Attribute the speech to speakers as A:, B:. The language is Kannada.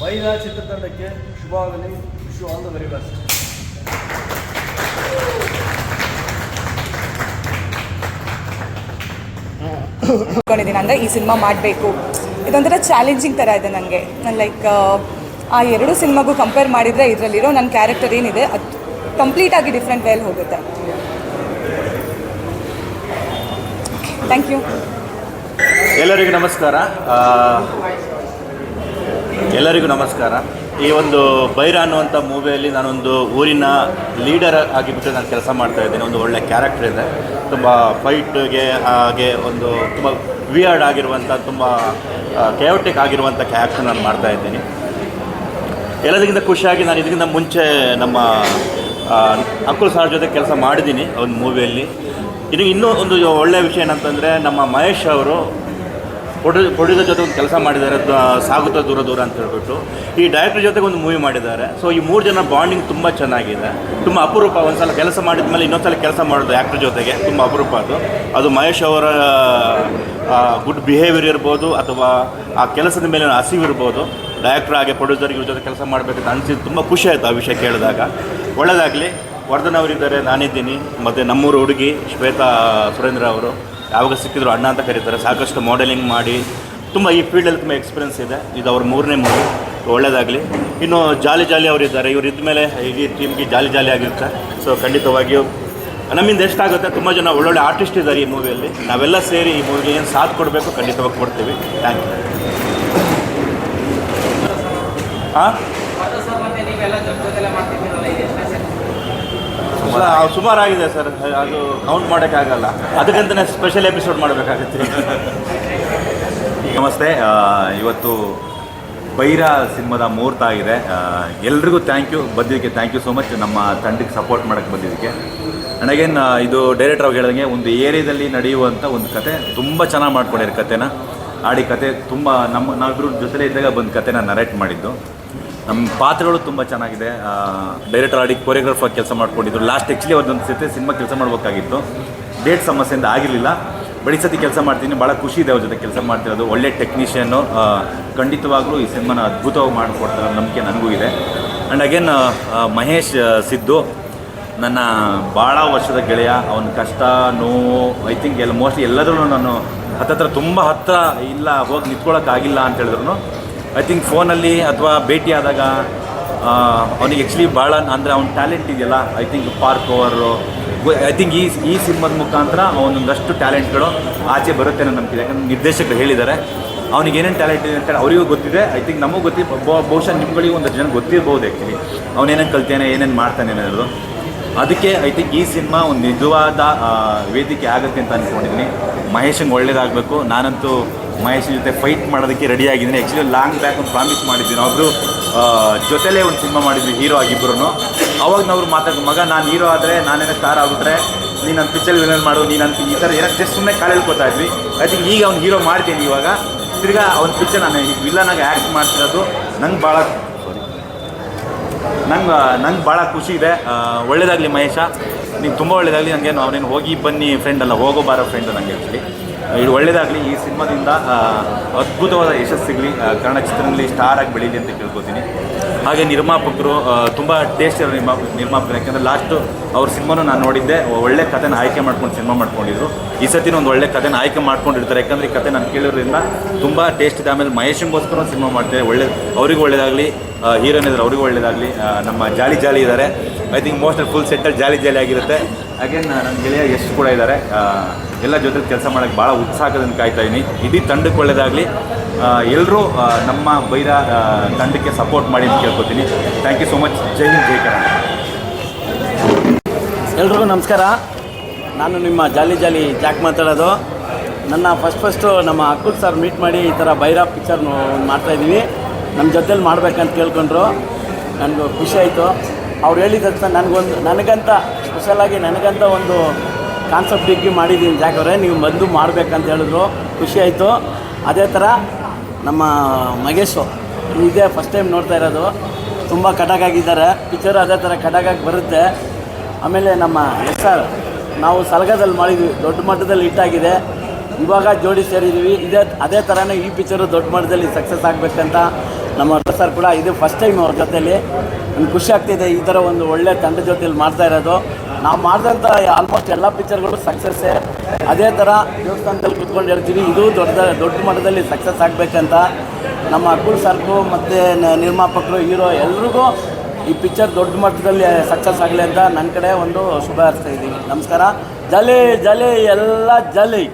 A: ಬೈರಾ ಚಿತ್ರತಂಡಕ್ಕೆ ಶುಭಾಗಲಿ wish all the very best.
B: ಅಂದ್ಕೊಂಡಿದ್ದೀನಿ ಅಂದರೆ ಈ ಸಿನಿಮಾ ಮಾಡಬೇಕು. ಇದೊಂಥರ ಚಾಲೆಂಜಿಂಗ್ ಥರ ಇದೆ ನನಗೆ ನಾನು ಲೈಕ್ ಆ ಎರಡು ಸಿನಿಮಾಗೂ ಕಂಪೇರ್ ಮಾಡಿದರೆ ಇದರಲ್ಲಿರೋ ನನ್ನ ಕ್ಯಾರೆಕ್ಟರ್ ಏನಿದೆ ಅದು ಕಂಪ್ಲೀಟಾಗಿ ಡಿಫ್ರೆಂಟ್ ವೇಲ್ ಹೋಗುತ್ತೆ. ಥ್ಯಾಂಕ್ ಯು
C: ಎಲ್ಲರಿಗೂ ನಮಸ್ಕಾರ. ಆ, ಎಲ್ಲರಿಗೂ ನಮಸ್ಕಾರ. ಈ ಒಂದು ಬೈರ ಅನ್ನುವಂಥ ಮೂವಿಯಲ್ಲಿ ನಾನೊಂದು ಊರಿನ ಲೀಡರ್ ಆಗಿಬಿಟ್ಟು ನಾನು ಕೆಲಸ ಮಾಡ್ತಾ ಇದ್ದೀನಿ. ಒಂದು ಒಳ್ಳೆ ಕ್ಯಾರೆಕ್ಟರ್ ಇದೆ. ತುಂಬ ಫೈಟ್ಗೆ ಹಾಗೆ ಒಂದು ತುಂಬ ವಿಯರ್ಡ್ ಆಗಿರುವಂಥ ತುಂಬ ಕೆಯೋಟಿಕ್ ಆಗಿರುವಂಥ ಕ್ಯಾರೆಕ್ಟರ್ ನಾನು ಮಾಡ್ತಾ ಇದ್ದೀನಿ. ಎಲ್ಲದಕ್ಕಿಂತ ಖುಷಿಯಾಗಿ ನಾನು ಇದಕ್ಕಿಂತ ಮುಂಚೆ ನಮ್ಮ ಅಕುಲ್ ಸರ್ ಜೊತೆ ಕೆಲಸ ಮಾಡಿದ್ದೀನಿ ಒಂದು ಮೂವಿಯಲ್ಲಿ. ಇದು ಇನ್ನೂ ಒಂದು ಒಳ್ಳೆಯ ವಿಷಯ ಏನಂತಂದರೆ ನಮ್ಮ ಮಹೇಶ್ ಅವರು ಪ್ರೊಡ್ಯೂ ಕೊಡಿದ ಜೊತೆ ಒಂದು ಕೆಲಸ ಮಾಡಿದ್ದಾರೆ ಸಾಗುತ್ತ ದೂರ ದೂರ ಅಂತ ಹೇಳ್ಬಿಟ್ಟು. ಈ ಡೈರೆಕ್ಟರ್ ಜೊತೆಗೆ ಒಂದು ಮೂವಿ ಮಾಡಿದ್ದಾರೆ. ಸೊ ಈ ಮೂರು ಜನ ಬಾಂಡಿಂಗ್ ತುಂಬ ಚೆನ್ನಾಗಿದೆ. ತುಂಬ ಅಪರೂಪ. ಒಂದು ಸಲ ಕೆಲಸ ಮಾಡಿದ ಮೇಲೆ ಇನ್ನೊಂದು ಸಲ ಕೆಲಸ ಮಾಡೋದು ಆ್ಯಕ್ಟ್ರ್ ಜೊತೆಗೆ ತುಂಬ ಅಪರೂಪ ಅದು. ಅದು ಮಹೇಶ್ ಅವರ ಗುಡ್ ಬಿಹೇವಿಯರ್ ಇರ್ಬೋದು, ಅಥವಾ ಆ ಕೆಲಸದ ಮೇಲೆ ಹಸಿವಿರ್ಬೋದು ಡೈರೆಕ್ಟರ್ ಹಾಗೆ ಪ್ರೊಡ್ಯೂಸರ್ ಇವ್ರ ಜೊತೆ ಕೆಲಸ ಮಾಡಬೇಕಂತ ಅನಿಸಿದ್ದು ತುಂಬ ಖುಷಿ ಆಯಿತು ಆ ವಿಷಯ ಕೇಳಿದಾಗ. ಒಳ್ಳೆಯದಾಗಲಿ ವರ್ಧನ್ ಅವರಿದ್ದಾರೆ, ನಾನಿದ್ದೀನಿ. ಮತ್ತು ನಮ್ಮೂರು ಹುಡುಗಿ ಶ್ವೇತಾ ಸುರೇಂದ್ರ ಅವರು. ಯಾವಾಗ ಸಿಕ್ಕಿದ್ರು ಅಣ್ಣ ಅಂತ ಕರೀತಾರೆ. ಸಾಕಷ್ಟು ಮಾಡೆಲಿಂಗ್ ಮಾಡಿ, ತುಂಬ ಈ ಫೀಲ್ಡಲ್ಲಿ ತುಂಬ ಎಕ್ಸ್ಪೀರಿಯನ್ಸ್ ಇದೆ. ಇದು ಅವ್ರ ಮೂರನೇ ಮೂವಿ ಒಳ್ಳೆಯದಾಗಲಿ ಇನ್ನು ಜಾಲಿ ಜಾಲಿ ಅವರಿದ್ದಾರೆ ಇವ್ರು ಇದ್ದ ಮೇಲೆ ಇಡೀ ಟೀಮ್ಗೆ ಜಾಲಿ ಜಾಲಿ ಆಗಿರುತ್ತೆ. ಸೊ ಖಂಡಿತವಾಗಿಯೂ ನಮ್ಮಿಂದ ಎಷ್ಟಾಗುತ್ತೆ ತುಂಬ ಜನ ಒಳ್ಳೊಳ್ಳೆ ಆರ್ಟಿಸ್ಟ್ ಇದ್ದಾರೆ ಈ ಮೂವಿಯಲ್ಲಿ ನಾವೆಲ್ಲ ಸೇರಿ ಈ ಮೂವಿಗೆ ಏನು ಸಾಥ್ ಕೊಡಬೇಕು ಖಂಡಿತವಾಗಿ ಕೊಡ್ತೀವಿ. ಥ್ಯಾಂಕ್ ಯು ಹಾಂ ಸುಮಾರಾಗಿದೆ ಸರ್. ಅದು ಕೌಂಟ್ ಮಾಡೋಕ್ಕಾಗಲ್ಲ ಅದಕ್ಕಂತಲೇ ಸ್ಪೆಷಲ್ ಎಪಿಸೋಡ್ ಮಾಡಬೇಕಾಗುತ್ತೆ.
D: ನಮಸ್ತೆ. ಇವತ್ತು ಬೈರ ಸಿನಿಮಾದ ಮುಹೂರ್ತ ಆಗಿದೆ. ಎಲ್ರಿಗೂ ಥ್ಯಾಂಕ್ ಯು ಬಂದಿದ್ದಕ್ಕೆ ಥ್ಯಾಂಕ್ ಯು ಸೋ ಮಚ್ ನಮ್ಮ ತಂಡಕ್ಕೆ ಸಪೋರ್ಟ್ ಮಾಡಕ್ಕೆ ಬಂದಿದ್ದಕ್ಕೆ. ಆ್ಯಂಡ್ ಅಗೇನ್ ಇದು ಡೈರೆಕ್ಟರ್ ಅವ್ರು ಹೇಳಿದಂಗೆ ಒಂದು ಏರಿಯಾದಲ್ಲಿ ನಡೆಯುವಂಥ ಒಂದು ಕತೆ ತುಂಬ ಚೆನ್ನಾಗಿ ಮಾಡ್ಕೊಂಡಿರೋ ಕತೆನ. ಆಡಿ ಕತೆ ತುಂಬ ನಮ್ಮ ನಾವಿಬ್ಬರು ಜೊತೆಲೇ ಇದ್ದಾಗ ಬಂದು ಕತೆನ ನರೇಟ್ ಮಾಡಿದ್ದು. ನಮ್ಮ ಪಾತ್ರಗಳು ತುಂಬ ಚೆನ್ನಾಗಿದೆ. ಡೈರೆಕ್ಟರ್ ಆಡಿ ಕೊರಿಯೋಗ್ರಾಫರ್ ಕೆಲಸ ಮಾಡ್ಕೊಂಡಿದ್ರು. ಲಾಸ್ಟ್ ಆ್ಯಕ್ಚುಲಿ ಒಂದೊಂದು ಸತಿ ಸಿನಿಮಾ ಕೆಲಸ ಮಾಡಬೇಕಾಗಿತ್ತು. ಡೇಟ್ ಸಮಸ್ಯೆಯಿಂದ ಆಗಿರಲಿಲ್ಲ. ಬಟ್ ಈ ಸತಿ ಕೆಲಸ ಮಾಡ್ತೀನಿ. ಭಾಳ ಖುಷಿ ಇದೆ ಅವ್ರ ಜೊತೆ ಕೆಲಸ ಮಾಡ್ತಿರೋದು. ಒಳ್ಳೆ ಟೆಕ್ನಿಷಿಯನ್ನು ಖಂಡಿತವಾಗ್ಲೂ ಈ ಸಿನಿಮಾನ ಅದ್ಭುತವಾಗಿ ಮಾಡಿಕೊಡ್ತಾರೆ ನಂಬಿಕೆ ನನಗೂ ಇದೆ. ಆ್ಯಂಡ್ ಅಗೇನ್ ಮಹೇಶ್ ಸಿದ್ದು, ನನ್ನ ಭಾಳ ವರ್ಷದ ಗೆಳೆಯ. ಅವನ ಕಷ್ಟ, ನೋವು ಐ ಥಿಂಕ್ ಎಲ್ಲ ಮೋಸ್ಟ್ಲಿ ಎಲ್ಲದರಲ್ಲೂ ನಾನು ಹತ್ತತ್ರ ತುಂಬ ಹತ್ತಿರ ಇಲ್ಲ, ಹೋಗಿ ನಿಂತ್ಕೊಳ್ಳೋಕ್ಕಾಗಿಲ್ಲ ಅಂತ ಹೇಳಿದ್ರು. ಐ ಥಿಂಕ್ ಫೋನಲ್ಲಿ ಅಥವಾ ಭೇಟಿ ಆದಾಗ ಅವನಿಗೆ ಆ್ಯಕ್ಚುಲಿ ಭಾಳ ಅಂದರೆ ಅವ್ನ ಟ್ಯಾಲೆಂಟ್ ಇದೆಯಲ್ಲ ಐ ಥಿಂಕ್ ಪಾರ್ಕ್ ಓವರು ಐ ಥಿಂಕ್ ಈ ಈ ಸಿನಿಮಾದ ಮುಖಾಂತರ ಅವನೊಂದಷ್ಟು ಟ್ಯಾಲೆಂಟ್ಗಳು ಆಚೆ ಬರುತ್ತೆ ಅನ್ನೋ ನಂಬಿಕೆ ಯಾಕಂದ್ರೆ ನಿರ್ದೇಶಕರು ಹೇಳಿದ್ದಾರೆ, ಅವ್ನಿಗೆ ಏನೇನು ಟ್ಯಾಲೆಂಟ್ ಇದೆ ಅಂತ ಅವರಿಗೂ ಗೊತ್ತಿದೆ. ಐ ಥಿಂಕ್ ನಮಗೂ ಗೊತ್ತಿ, ಬಹು- ಬಹುಶಃ ನಿಮ್ಗಳಿಗೂ ಒಂದು ಜನ ಗೊತ್ತಿರ್ಬೋದು ಆ್ಯಕ್ಚುಲಿ ಅವನೇನೇನು ಕಲ್ತೇನೆ, ಏನೇನು ಮಾಡ್ತಾನೆ ಅನ್ನೋದು. ಅದಕ್ಕೆ ಐ ಥಿಂಕ್ ಈ ಸಿನಿಮಾ ಒಂದು ನಿಜವಾದ ವೇದಿಕೆ ಆಗುತ್ತೆ ಅಂತ ಅಂದ್ಕೊಂಡಿದ್ದೀನಿ ಮಹೇಶಂಗೆ ಒಳ್ಳೇದಾಗಬೇಕು. ನಾನಂತೂ ಮಹೇಶ್ ಜೊತೆ ಫೈಟ್ ಮಾಡೋದಕ್ಕೆ ರೆಡಿ ಆಗಿದ್ದೀನಿ. ಆ್ಯಕ್ಚುಲಿ ಲಾಂಗ್ ಬ್ಯಾಕ್ ಒಂದು ಪ್ರಾಮಿಸ್ ಮಾಡಿದ್ದೀನಿ. ಅವರು ಜೊತೆಲೇ ಒಂದು ಸಿನಿಮಾ ಮಾಡಿದ್ವಿ ಹೀರೋ ಆಗಿಬ್ಬರು ಅವಾಗ ನಾವು ಮಾತಾಡ್ ಮಗ, ನಾನು ಹೀರೋ ಆದರೆ ನಾನೇನೋ ಸ್ಟಾರ್ ಆಗಿಬಿಟ್ರೆ, ನೀನು ನನ್ನ ಪಿಕ್ಚರ್ ವಿಲನ್ ಮಾಡು ಅಂತ ಈ ಥರ ಏನೋ ಜಸ್ಟ್ ಸುಮ್ಮನೆ ಕಾಲ ಹೇಳ್ಕೊತಾ ಇದ್ವಿ. ಐ ಥಿಂಕ್ ಈಗ ಅವ್ನು ಹೀರೋ ಮಾಡ್ತೀನಿ ಇವಾಗ. ತಿರ್ಗಾ ಅವ್ನ ಪಿಕ್ಚರ್ ನಾನು ಈಗ ವಿಲನಾಗಿ ಆ್ಯಕ್ಟ್ ಮಾಡ್ತಿರೋದು ನಂಗೆ ಭಾಳ ಸಾರಿ ನಂಗೆ ನಂಗೆ ಭಾಳ ಖುಷಿ ಇದೆ. ಒಳ್ಳೇದಾಗಲಿ ಮಹೇಶ. ನೀವು ತುಂಬ ಒಳ್ಳೇದಾಗಲಿ. ನನಗೆ ಅವನೇನು ಹೋಗಿ ಬನ್ನಿ ಫ್ರೆಂಡ್ ಅಲ್ಲ, ಹೋಗೋ ಬಾರೋ ಫ್ರೆಂಡ್ ನನಗೆ ಆ್ಯಕ್ಚುಲಿ ಇದು ಒಳ್ಳೇದಾಗಲಿ, ಈ ಸಿನಿಮಾದಿಂದ ಅದ್ಭುತವಾದ ಯಶಸ್ಸು ಸಿಗಲಿ ಕನ್ನಡ ಚಿತ್ರದಲ್ಲಿ ಸ್ಟಾರ್ ಆಗಿ ಬೆಳೀಲಿ ಅಂತ ಕೇಳ್ಕೊತೀನಿ. ಹಾಗೆ ನಿರ್ಮಾಪಕರು ತುಂಬ ಟೇಸ್ಟ್ ಇರೋ ನಿರ್ಮಾ ನಿರ್ಮಾಪಕರು, ಯಾಕೆಂದರೆ ಲಾಸ್ಟು ಅವ್ರ ಸಿನಿಮಾನು ನಾನು ನೋಡಿದ್ದೆ, ಒಳ್ಳೆ ಕಥೆನ ಆಯ್ಕೆ ಮಾಡ್ಕೊಂಡು ಸಿನಿಮಾ ಮಾಡ್ಕೊಂಡಿದ್ರು. ಈ ಸತಿನ ಒಂದು ಒಳ್ಳೆ ಕಥೆನ ಆಯ್ಕೆ ಮಾಡ್ಕೊಂಡಿರ್ತಾರೆ, ಯಾಕಂದರೆ ಈ ಕತೆ ನಾನು ಕೇಳಿರೋದ್ರಿಂದ ತುಂಬ ಟೇಸ್ಟ್ ಇದೆ. ಆಮೇಲೆ ಮಹೇಶಂಗೋಸ್ಕರ ಒಂದು ಸಿನಿಮಾ ಮಾಡ್ತಾರೆ ಒಳ್ಳೆ, ಅವರಿಗೂ ಒಳ್ಳೆಯದಾಗಲಿ ಹೀರೋನ್ ಇದ್ದಾರೆ ಅವ್ರಿಗೂ ಒಳ್ಳೆಯದಾಗಲಿ ನಮ್ಮ ಜಾಲಿ ಜಾಲಿ ಇದ್ದಾರೆ ಐ ಥಿಂಕ್ ಮೋಸ್ಟ್ ಫುಲ್ ಸೆಟ್ಟಲ್ಲಿ ಜಾಲಿ ಜಾಲಿ ಆಗಿರುತ್ತೆ. ಅಗೇನ್ ನನ್ನ ಗೆಳೆಯ ಎಷ್ಟು ಕೂಡ ಇದ್ದಾರೆ ಎಲ್ಲ ಜೊತೆ ಕೆಲಸ ಮಾಡೋಕ್ಕೆ ಭಾಳ ಉತ್ಸಾಹದಿಂದ ಕಾಯ್ತಾ ಇದ್ದೀನಿ ಇಡೀ ತಂಡಕ್ಕೆ ಒಳ್ಳೆಯದಾಗಲಿ ಎಲ್ಲರೂ ನಮ್ಮ ಬೈರ ತಂಡಕ್ಕೆ ಸಪೋರ್ಟ್ ಮಾಡಿ ಅಂತ ಕೇಳ್ಕೊತೀನಿ. Thank you so much Jai Hind, Jai Kannada
E: ಎಲ್ರಿಗೂ ನಮಸ್ಕಾರ. ನಾನು ನಿಮ್ಮ ಜಾಲಿ ಜಾಲಿ ಜಾಕ್ ಮಾತಾಡೋದು. ನನ್ನ ಫಸ್ಟ್ ಫಸ್ಟು ನಮ್ಮ ಅಕ್ಕುಲ್ ಸರ್ ಮೀಟ್ ಮಾಡಿ ಈ ಥರ ಬೈರಾ ಪಿಕ್ಚರ್ ಮಾಡ್ತಾಯಿದ್ದೀವಿ ನಮ್ಮ ಜೊತೇಲಿ ಮಾಡ್ಬೇಕಂತ ಕೇಳ್ಕೊಂಡ್ರು. ನನಗೂ ಖುಷಿ ಆಯಿತು. ಅವ್ರು ಹೇಳಿದ ನನಗೊಂದು, ನನಗಂತ ಸ್ಪೆಷಲಾಗಿ ನನಗಂತ ಒಂದು ಕಾನ್ಸೆಪ್ಟ್ ಡಿಗ್ರಿ ಮಾಡಿದ್ದೀನಿ ಜಾಕವ್ರೆ ನೀವು ಬಂದು ಮಾಡಬೇಕಂತ ಹೇಳಿದ್ರು. ಖುಷಿ ಆಯಿತು. ಅದೇ ಥರ ನಮ್ಮ ಮಗೇಶು ಇದೇ ಫಸ್ಟ್ ಟೈಮ್ ನೋಡ್ತಾ ಇರೋದು. ತುಂಬ ಕಟಾಕಾಗಿದ್ದಾರೆ ಪಿಕ್ಚರ್ ಅದೇ ಥರ ಕಟಾಕಾಗಿ ಬರುತ್ತೆ. ಆಮೇಲೆ ನಮ್ಮ ಎಸ್ ಆರ್, ನಾವು ಸಲಗದಲ್ಲಿ ಮಾಡಿದ್ವಿ. ದೊಡ್ಡ ಮಟ್ಟದಲ್ಲಿ ಹಿಟ್ಟಾಗಿದೆ ಇವಾಗ ಜೋಡಿ ಸೇರಿದ್ದೀವಿ. ಇದೇ, ಅದೇ ಥರನೇ ಈ ಪಿಕ್ಚರು ದೊಡ್ಡ ಮಟ್ಟದಲ್ಲಿ ಸಕ್ಸಸ್ ಆಗಬೇಕಂತ ನಮ್ಮ ಸರ್ ಕೂಡ ಇದು ಫಸ್ಟ್ ಟೈಮ್ ಅವ್ರ ಜೊತೆಯಲ್ಲಿ ನನಗೆ ಖುಷಿ ಆಗ್ತಿದೆ ಈ ಥರ ಒಂದು ಒಳ್ಳೆ ತಂಡ ಜೊತೆಯಲ್ಲಿ ಮಾಡ್ತಾ ಇರೋದು. ನಾವು ಮಾಡಿದಂಥ ಆಲ್ಮೋಸ್ಟ್ ಎಲ್ಲ ಪಿಕ್ಚರ್ಗಳು ಸಕ್ಸಸ್ಸೇ ಅದೇ ಥರ ದೇವಸ್ಥಾನದಲ್ಲಿ ಕುತ್ಕೊಂಡು ಹೇಳ್ತೀವಿ ಇದು ದೊಡ್ಡ ದೊಡ್ಡ ಮಟ್ಟದಲ್ಲಿ ಸಕ್ಸಸ್ ಆಗಬೇಕಂತ. ನಮ್ಮ ಅಕುಲ್ ಸರ್ಕು ಮತ್ತು ನಿರ್ಮಾಪಕರು, ಹೀರೋ ಎಲ್ರಿಗೂ ಈ ಪಿಕ್ಚರ್ ದೊಡ್ಡ ಮಟ್ಟದಲ್ಲಿ ಸಕ್ಸಸ್ ಆಗಲಿ ಅಂತ ನನ್ನ ಕಡೆ ಒಂದು ಶುಭ ಹಾರಿಸ್ತಾ ಇದ್ದೀನಿ. ನಮಸ್ಕಾರ. ಜಲಿ ಜಲಿ, ಎಲ್ಲ ಜಲಿ.